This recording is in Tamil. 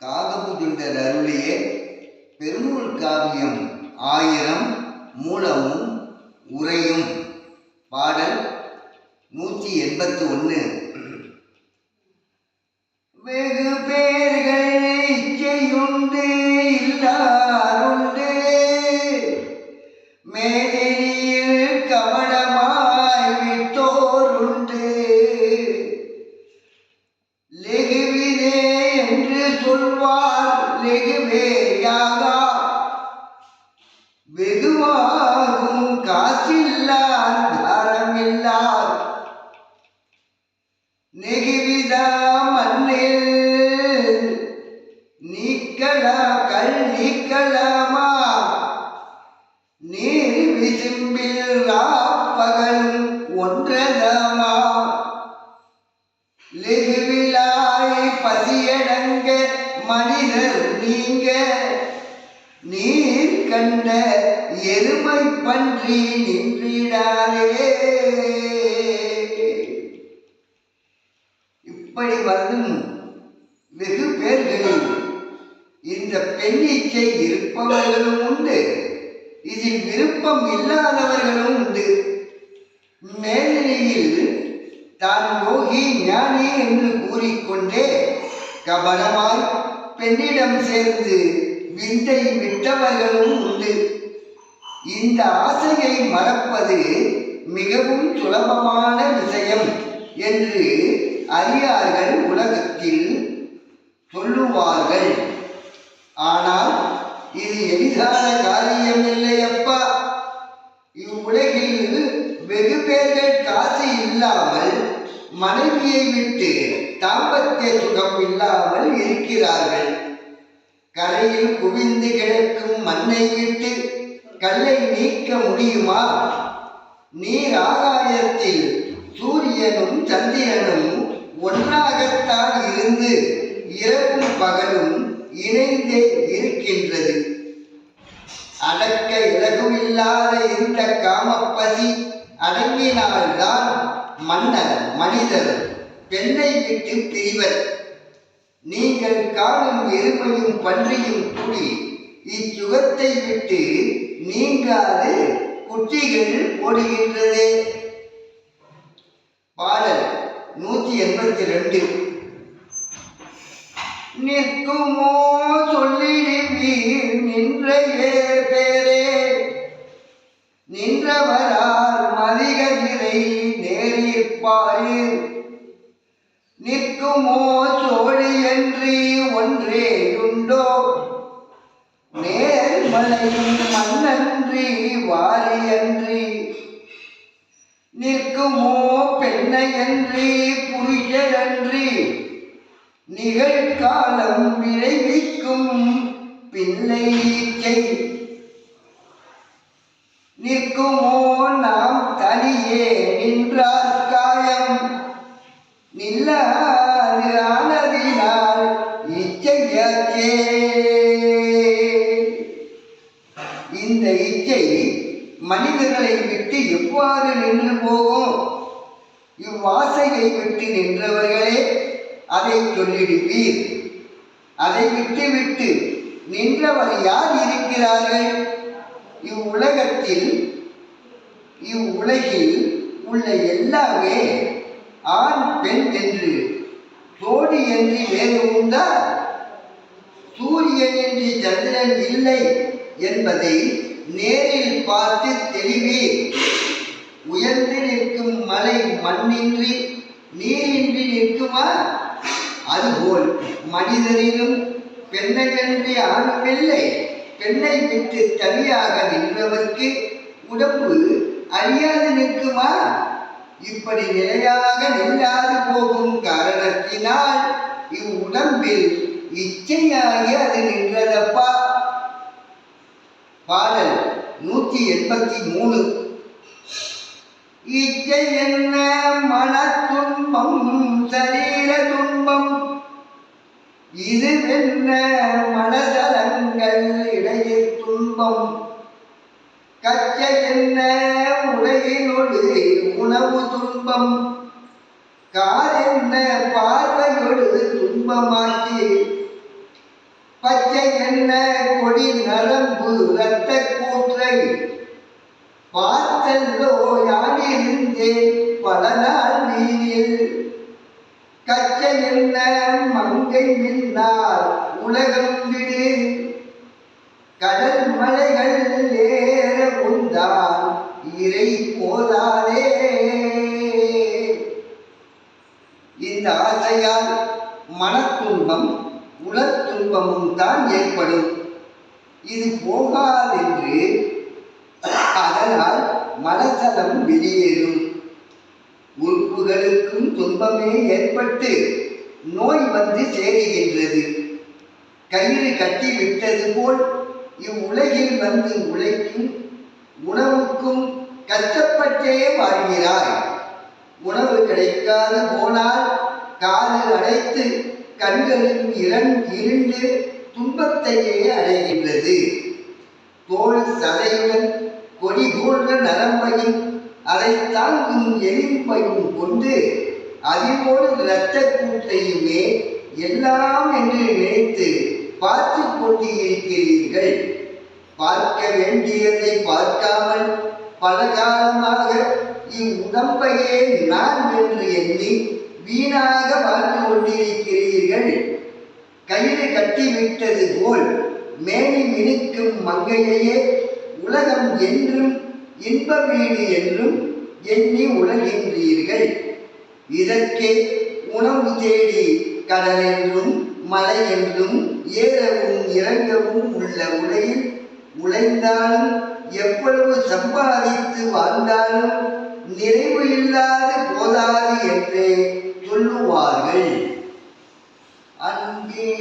காகபுஜுண்டர் அருளிய பெருநூல் காவியம் ஆயிரம் மூலமும் உரையும் பாடல் நூற்றி எண்பத்தி ஒன்று. வெகுவாகும் காசில்லார் தாரமில்லார். நெகிவிதா மண்ணில் நீக்கலா கல் நீக்கலாமா? நீர் விசும்பில் ராப்பகலும் ஒன்றதாமா லெகுவிலாய் பசியடங்க மனிதர் நீங்க நீ கண்ட எருமை பன்றி நின்றிடாரே இப்படி வரும் வெகு பேர்களில் இந்த பெண்ணீச்சை இருப்பவர்களும் உண்டு இதில் விருப்பம் இல்லாதவர்களும் உண்டு. மேல்நிலையில் தான் யோகி ஞானி என்று கூறிக்கொண்டே கபடமாய் பெண்ணிடம் சேர்ந்து விந்தை விட்டவர்களும் உண்டு. இந்த ஆசையை மறப்பது மிகவும் சுலபமான விஷயம் என்று அறியார்கள் உலகத்தில் சொல்லுவார்கள். ஆனால் இது எளிதான காரியம் இல்லையப்பா. இவ்வுலகில் வெகு பேர்கள் காசு இல்லாமல் மனைவியை விட்டு தாம்பத்திய சுகம் இல்லாமல் இருக்கிறார்கள். கரையில் குவிந்து கிடக்கும் மண்ணை விட்டு கல்லை நீக்க முடியுமா? நீர் ஆகாயத்தில் சூரியனும் சந்திரனும் ஒன்றாகத்தான் இருந்து இரவும் பகலும் இணைந்தே இருக்கின்றது. அடக்க இலகுமில்லாத இந்த காமப்பசி அடங்கினால்தான் மன்னர் மனிதர் பெண்ணை விட்டு பிரிவர். நீங்கள் காணும் எருமையும் பன்றியும் கூடி இச்சுகத்தை விட்டு நீங்காது குட்டிகள் ஓடுகின்றதே. பாடல் நூற்றி எண்பத்தி ரெண்டு. நிற்குமோ சொல்லிடுவீர் நின்ற பேரே. நின்றவரால் மதிகதிரை நேரிப்பாரீர் நிற்குமோ சோழியன்றி ஒன்றேயுண்டோ? நேர்மலையும் மண்ணன்றி வாரியன்றி? நிற்குமோ பெண்ணையன்றி புரியலன்றி நிகழ்காலம் விளைவிக்கும் பிள்ளை ஈச்சை நிற்குமோ நாம் தனியே நின்றார் நில்லாது இச்சையாச்சே. இந்த இச்சை மனிதர்களை விட்டு எவ்வாறு நின்று போகும்? இவ்வாசையை விட்டு நின்றவர்களே அதை சொல்லிடுவீர். அதை விட்டு விட்டு நின்றவர் யார் இருக்கிறார்கள்? இவ்வுலகத்தில் இவ்வுலகில் உள்ள எல்லாமே ஆண் பெண் என்று. தோடி என்று வேறு உண்டா சூரியன் என்று சந்திரன் இல்லை என்பதை நேரில் பார்த்து தெளிவே உயர்ந்து நிற்கும் மலை மண்ணின்றி நீரின்றி நிற்குமா? அதுபோல் மனிதனிலும் பெண்ணையன்றி ஆணுமில்லை பெண்ணை விட்டு தனியாக நின்றவர்க்கு உடம்பு அறியாது நிற்குமா? இப்படி நிலையாக நின்றாது போகும் காரணத்தினால் இவ்வுடம்பில் இச்சையாகி அது நின்றதப்பா? பாடல் நூற்றி எண்பத்தி மூணு. இச்சை என்ன மன துன்பம் சரீர துன்பம்? இது என்ன மனதலங்கள் இடையே துன்பம்? கச்சை என்ன உலகினோடு உணவு துன்பம். கார் என்ன பார்வையோடு துன்பமாக்கி. பச்சை என்ன கொடி நரம்பு இரத்த கூற்றை. பார்த்தல்லோ யானிருந்தேன் பல நாள் நீரில். கச்சை என்ன மங்கை நின்றார் உலகம் விடு. கடல் மலைகள் ஏற உண்டான் இறை போதாதே இந்த ஆசையால் மனத்துன்பம் உலத்துன்பமும் தான் ஏற்படும். இது போகாதென்று அதனால் மனசலம் வெளியேறும். உறுப்புகளுக்கும் துன்பமே ஏற்பட்டு நோய் வந்து சேருகின்றது. கயிறு கட்டி விட்டது போல் இவ்வுலகில் வந்து உழைக்கும் கஷ்டப்பட்டே வாழ்கிறாய். உணவு கிடைக்காது போனால் காது அடைத்து கண்களின் இரண் இருண்டு துன்பத்தையே அடைகின்றது. தோல் சதையுடன் கொடி போன்ற நரம்பையும் அதை தாங்கும் எலும்பையும் கொண்டு அதிலோடு இரத்த கூற்றையுமே எல்லாம் என்று நினைத்து பார்த்து கொண்டிருக்கிறீர்கள். பார்க்க வேண்டியதை பார்க்காமல் பல காலமாக இவ்வுடம்பையே நான் என்று எண்ணி வீணாக வாழ்ந்து கொண்டிருக்கிறீர்கள். கயிறு கட்டிவிட்டது போல் மேனி மினுக்கும் மங்கையையே உலகம் என்றும் இன்ப வீடு என்றும் எண்ணி உலகின்றீர்கள். இதற்கே உணவு தேடி கடல் என்றும் மலை என்றும் ஏறவும் இறங்கவும் உள்ள உலகில் உழைந்தாலும் எவ்வளவு சம்பாதித்து வாழ்ந்தாலும் நிறைவு இல்லாது போதாது என்று சொல்லுவார்கள். அன்பே